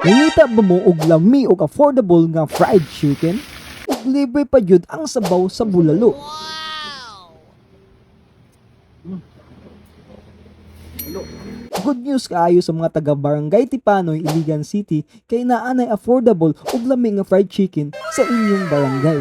Nangita ba mo og lami og affordable nga fried chicken? Ug libre pa jud ang sabaw sa bulalo. Good news kaayo sa mga taga Barangay Tipanoy, Iligan City kay naanay affordable ug lami nga fried chicken sa inyong barangay.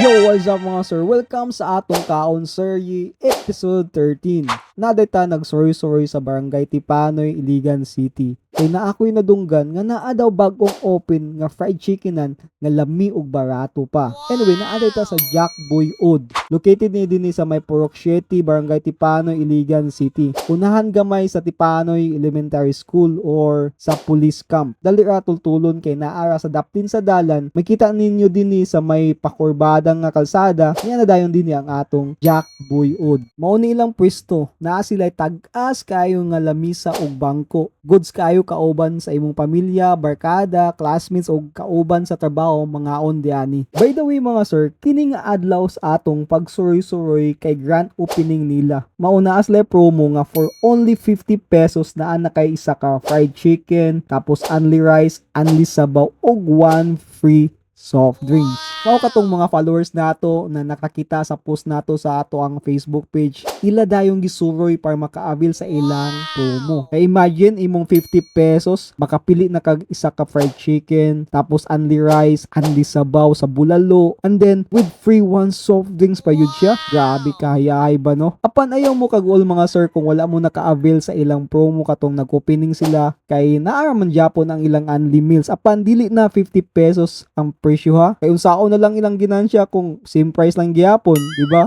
Yo, what's up mga sir? Welcome sa atong Kaon Sir Yi episode 13. Naday ta nagsorry-sorry sa Barangay Tipanoy, Iligan City. Kay na ako'y nadunggan nga naa daw bagong open nga fried chickenan nga lami ug barato pa. Anyway, naaday ta sa Jack Boy Oud. Located ni dinhi sa may 7, Barangay Tipanoy, Iligan City. Unahan gamay sa Tipanoy Elementary School or sa police camp. Dali ra tultulon kay naara sa daptin sa dalan. Makita ninyo dinhi sa may pakurbadang nga kalsada. Niya na dayon dinhi ang atong Jack Boy Oud. Mao ni ilang pwesto. Naa sila tag-as kayo nga lamisa ug bangko. Goods kayo kauban sa imong pamilya, barkada, classmates o kauban sa trabaho mga ondiani. By the way mga sir, kini nga adlaw sa atong pagsuroy-suroy kay grand opening nila. Mauna as promo nga for only 50 pesos na ana kay isa ka fried chicken, tapos only rice, only sabaw ug one free soft drinks. Mao katong mga followers nato na nakakita sa post nato sa ato ang Facebook page, ila dayong gisuroy para makaabil sa ilang promo. Kaya imagine imong 50 pesos, makapili na kag isa ka fried chicken, tapos only rice, only sabaw sa bulalo, and then with free one soft drinks pa yun siya. Grabe kahayahay ba no? Apan ayaw mo kag all mga sir kung wala mo naka-avail sa ilang promo katong nag-opening sila kay naaraman Japon ang ilang only meals. Apan dili na 50 pesos ang presyo ha. Kay unsaon na lang ilang ginansya kung same price lang gyapon, di ba?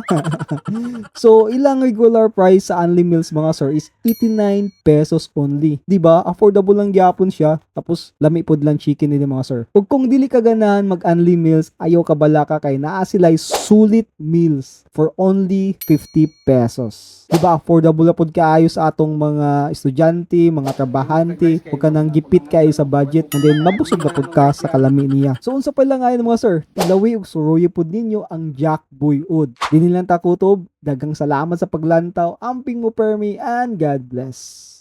so ilang regular price sa only meals mga sir is 89 pesos only. Di ba? Affordable lang gyapon siya. Tapos lami pod lang chicken nila mga sir. Ug kung dili ka ganahan mag only meals, ayaw ka bala ka kay naa sila sulit meals for only 50 pesos. Di ba? Affordable na pod kaayo sa atong mga estudyante, mga trabahante, ug ka nang gipit kayo sa budget and then mabusog na pod ka sa kalami niya. So unsa pa lang ngayon mga sir, ilawi ug suroyo pod ninyo ang Jack Boy Oud. Dili lang takutob, dagang salamat sa paglantaw, amping mo permi and God bless.